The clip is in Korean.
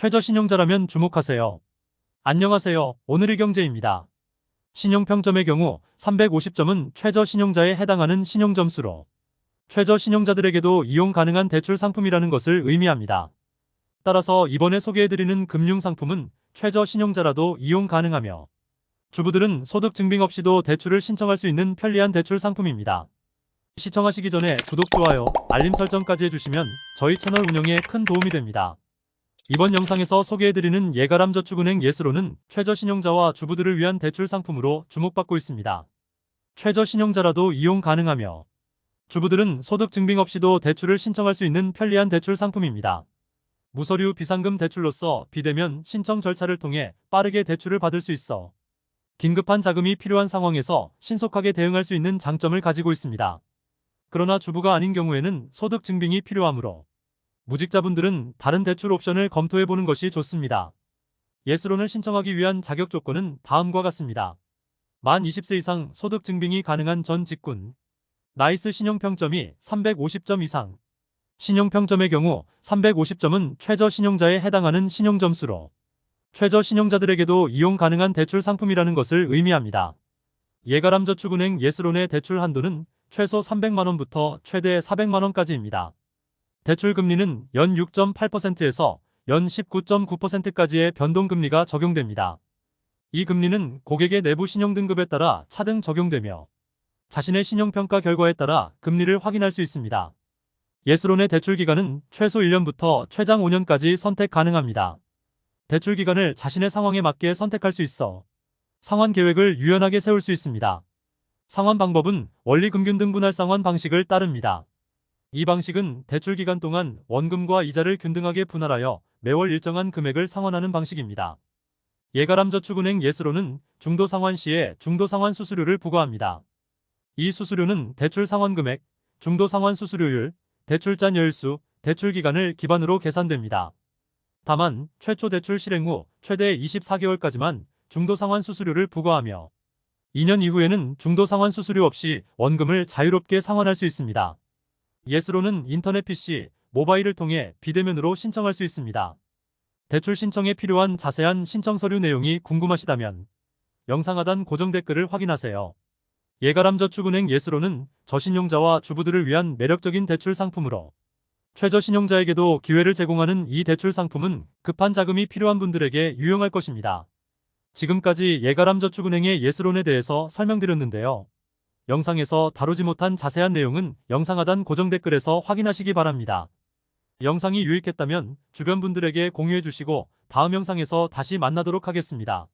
최저신용자라면 주목하세요. 안녕하세요. 오늘의 경제입니다. 신용평점의 경우 350점은 최저신용자에 해당하는 신용점수로 최저신용자들에게도 이용 가능한 대출 상품이라는 것을 의미합니다. 따라서 이번에 소개해드리는 금융상품은 최저신용자라도 이용 가능하며 주부들은 소득 증빙 없이도 대출을 신청할 수 있는 편리한 대출 상품입니다. 시청하시기 전에 구독, 좋아요, 알림 설정까지 해주시면 저희 채널 운영에 큰 도움이 됩니다. 이번 영상에서 소개해드리는 예가람저축은행 예스로는 최저신용자와 주부들을 위한 대출 상품으로 주목받고 있습니다. 최저신용자라도 이용 가능하며 주부들은 소득 증빙 없이도 대출을 신청할 수 있는 편리한 대출 상품입니다. 무서류 비상금 대출로서 비대면 신청 절차를 통해 빠르게 대출을 받을 수 있어 긴급한 자금이 필요한 상황에서 신속하게 대응할 수 있는 장점을 가지고 있습니다. 그러나 주부가 아닌 경우에는 소득 증빙이 필요하므로 무직자분들은 다른 대출 옵션을 검토해 보는 것이 좋습니다. 예스론을 신청하기 위한 자격 조건은 다음과 같습니다. 만 20세 이상 소득 증빙이 가능한 전 직군, 나이스 신용평점이 350점 이상, 신용평점의 경우 350점은 최저 신용자에 해당하는 신용점수로 최저 신용자들에게도 이용 가능한 대출 상품이라는 것을 의미합니다. 예가람저축은행 예스론의 대출 한도는 최소 300만원부터 최대 400만원까지입니다. 대출 금리는 연 6.8%에서 연 19.9%까지의 변동금리가 적용됩니다. 이 금리는 고객의 내부 신용 등급에 따라 차등 적용되며 자신의 신용평가 결과에 따라 금리를 확인할 수 있습니다. 예스론의 대출 기간은 최소 1년부터 최장 5년까지 선택 가능합니다. 대출 기간을 자신의 상황에 맞게 선택할 수 있어 상환 계획을 유연하게 세울 수 있습니다. 상환 방법은 원리금균 등 분할 상환 방식을 따릅니다. 이 방식은 대출 기간 동안 원금과 이자를 균등하게 분할하여 매월 일정한 금액을 상환하는 방식입니다. 예가람저축은행 예스로는 중도 상환 시에 중도 상환 수수료를 부과합니다. 이 수수료는 대출 상환 금액, 중도 상환 수수료율, 대출 잔 여일수, 대출 기간을 기반으로 계산됩니다. 다만 최초 대출 실행 후 최대 24개월까지만 중도 상환 수수료를 부과하며 2년 이후에는 중도 상환 수수료 없이 원금을 자유롭게 상환할 수 있습니다. 예스로는 인터넷 PC, 모바일을 통해 비대면으로 신청할 수 있습니다. 대출 신청에 필요한 자세한 신청 서류 내용이 궁금하시다면 영상 하단 고정 댓글을 확인하세요. 예가람저축은행 예스로는 저신용자와 주부들을 위한 매력적인 대출 상품으로 최저신용자에게도 기회를 제공하는 이 대출 상품은 급한 자금이 필요한 분들에게 유용할 것입니다. 지금까지 예가람저축은행의 예스론에 대해서 설명드렸는데요. 영상에서 다루지 못한 자세한 내용은 영상 하단 고정 댓글에서 확인하시기 바랍니다. 영상이 유익했다면 주변 분들에게 공유해 주시고 다음 영상에서 다시 만나도록 하겠습니다.